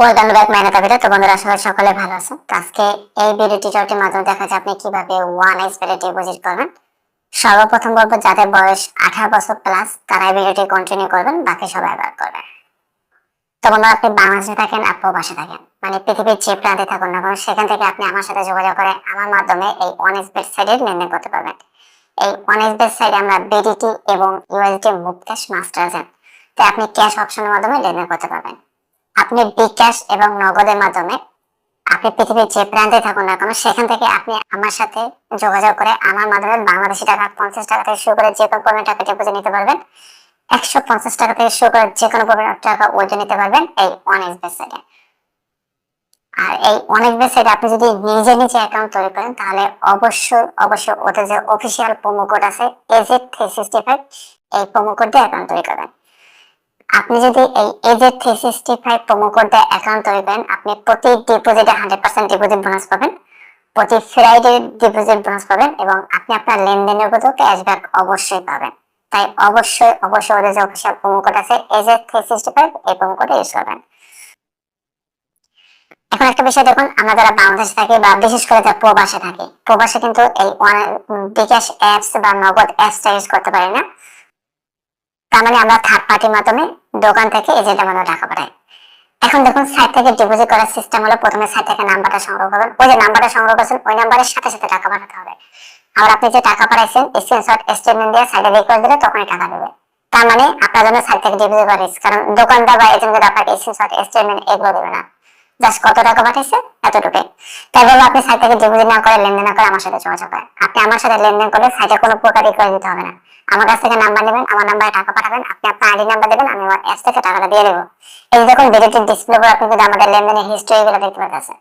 Welcome back মাইনাতা video. তো বন্ধুরা করি সকলে ভালো আছেন। তো আজকে এই ভিডিও টিউটোরিয়ালটির মাধ্যমে দেখা যাচ্ছে আপনি কীভাবে ওয়ান এক্সপেরে ডিপোজিট করবেন। সর্বপ্রথম বলব, যাদের বয়স আঠারো বছর প্লাস তারা এই ভিডিওটি কন্টিনিউ করবেন, বাকি সবাই ব্যবহার করবেন। তো বন্ধুরা, আপনি বাংলাদেশে থাকেন আর প্রবাসে থাকেন। মানে পৃথিবীর যে প্রান্তে থাকুন না কেন, সেখান থেকে আপনি আমার সাথে যোগাযোগ করে আমার মাধ্যমে এই ওয়ান এক্সপের সাইডে লেনদেন করতে পারবেন। এই ওয়ান এক্সপের সাইডে আমরা বিডিটি এবং ইউএসডি মুভ ক্যাশ মাস্টার আছেন তো আপনি ক্যাশ অপশনের মাধ্যমে লেনদেন করতে পারবেন। আপনি বিকাশ এবং নগদের মাধ্যমে আপনি পৃথিবীর যে প্রান্তে থাকুন না কেন, সেখান থেকে আপনি আমার সাথে যোগাযোগ করে আমার মাধ্যমে বাংলাদেশি টাকা, পঞ্চাশ টাকা থেকে শুরু করে যে কোনো পরিমাণ টাকা ডিপোজিট নিতে পারবেন। একশো পঞ্চাশ টাকা থেকে শুরু করে যে কোনো পরিমাণ টাকা ওজন নিতে পারবেন এই ওয়ান এক্স বেসাইডে আর এই অনেক বেসাইডে আপনি যদি নিজে নিজে অ্যাকাউন্ট তৈরি করেন, তাহলে অবশ্যই অবশ্যই ওদের যে অফিসিয়াল প্রোমো কোড আছে এজেড থ্রি সিক্সটি ফাইভ এই প্রোমো কোড দিয়ে অ্যাকাউন্ট তৈরি করবেন। আপনি যদি এই AZ three sixty five promo code দিয়ে অ্যাকাউন্ট তৈরি করেন আপনি প্রতি ডিপোজিটে হান্ড্রেড পার্সেন্ট ডিপোজিট বোনাস পাবেন। প্রতি ফ্রাইডে ডিপোজিট বোনাস পাবেন এবং আপনি আপনার লেনদেনের উপরেও ক্যাশব্যাক অবশ্যই পাবেন। তাই অবশ্যই অবশ্যই ওদের যে অফিসিয়াল প্রোমো কোড আছে, এজেড থ্রি সিক্সটি ফাইভ এই প্রোমো কোড ইউজ করবেন। এখন একটা বিষয় দেখুন, আমরা যারা বাংলাদেশে থাকি বা বিশেষ করে যারা প্রবাসে থাকি, প্রবাসে কিন্তু এই বিকাশ অ্যাপস বা নগদ অ্যাপসটা ইউজ করতে পারি না। তার মানে আমরা থার্ড পার্টির মাধ্যমে দোকান থেকে এজেন্টের মাধ্যমে টাকা পাঠাই। এখন দেখুন সাইট থেকে ডিপোজিট করার সিস্টেম হলো প্রথমে সাইট থেকে নাম্বারটা সংগ্রহ করবেন। ওই যে নাম্বারটা সংগ্রহ করছেন, ওই নাম্বারের সাথে সাথে টাকা পাঠাতে হবে। আবার আপনি যে টাকা পাঠাইছেন স্ক্রিনশট স্টেটমেন্ট দিয়ে সাইডে করে দিলে তখনই টাকা দেবে। তার মানে আপনার জন্য সাইট থেকে ডিপোজিট করা। কারণ দোকানদার বা এজেন্টদের আপনাকে স্ক্রিনশট স্টেটমেন্ট এগুলো দেবে না। জাস্ট কত টাকা পাঠাইছে এতটুকুই। তাই বলব, আপনি সাইট থেকে ডিপোজিট না করে লেনদেন না করে আমার সাথে যোগাযোগ করেন। আপনি আমার সাথে লেনদেন করলে সাইটে কোনো প্রকার রিকোয়েস্ট দিতে হবে না। আমার কাছ থেকে নাম্বার নেবেন, আমার নাম্বারে টাকা পাঠাবেন, আপনি আপনার আইডি নাম্বার দেবেন, আমি আমার অ্যাপস থেকে টাকাটা দিয়ে দেবো। এই যে দেখুন ডিসপ্লে উপর আপনি কিন্তু আমাদের লেনদেনের হিস্ট্রি এগুলো দেখতে পাচ্ছেন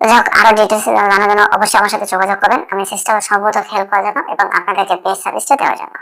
যাই হোক, আরও ডিটেলস জানার জন্য অবশ্যই আমার সাথে যোগাযোগ করবেন। আমি চেষ্টা করব সর্বত হেল্প করার জন্য এবং আপনাদেরকে বেস্ট সার্ভিসটা দেওয়ার জন্য।